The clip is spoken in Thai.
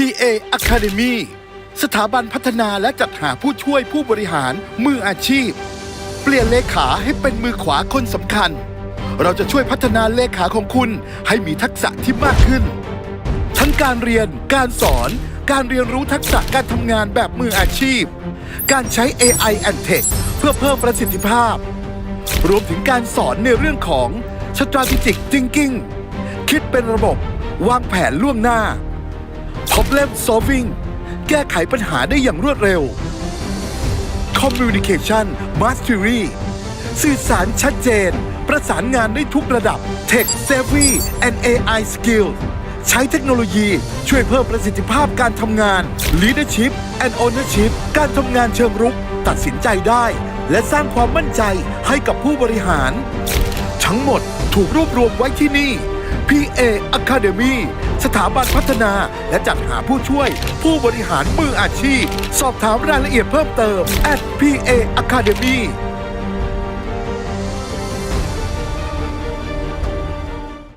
PA Academy สถาบันพัฒนาและจัดหาผู้ช่วยผู้บริหารมืออาชีพ เปลี่ยนเลขาให้เป็นมือขวาคนสำคัญ เราจะช่วยพัฒนาเลขาของคุณให้มีทักษะที่มากขึ้น ทั้งการเรียน การสอน การเรียนรู้ทักษะการทำงานแบบมืออาชีพ การใช้ AI and Tech เพื่อเพิ่มประสิทธิภาพ รวมถึงการสอนในเรื่องของ strategic thinking คิดเป็นระบบ วางแผนล่วงหน้า problem solving แก้ไขปัญหาได้อย่างรวดเร็ว communication mastery สื่อสารชัดเจน ประสานงานได้ทุกระดับ tech savvy and AI skill ใช้เทคโนโลยีช่วยเพิ่มประสิทธิภาพการทำงาน leadership and ownership การทำงานเชิงรุก ตัดสินใจได้ และสร้างความมั่นใจให้กับผู้บริหาร ทั้งหมดถูกรวบรวมไว้ที่นี่ PA Academy สถาบันพัฒนา และจัดหาผู้ช่วย ผู้บริหารมืออาชีพ สอบถามรายละเอียดเพิ่มเติม at PA Academy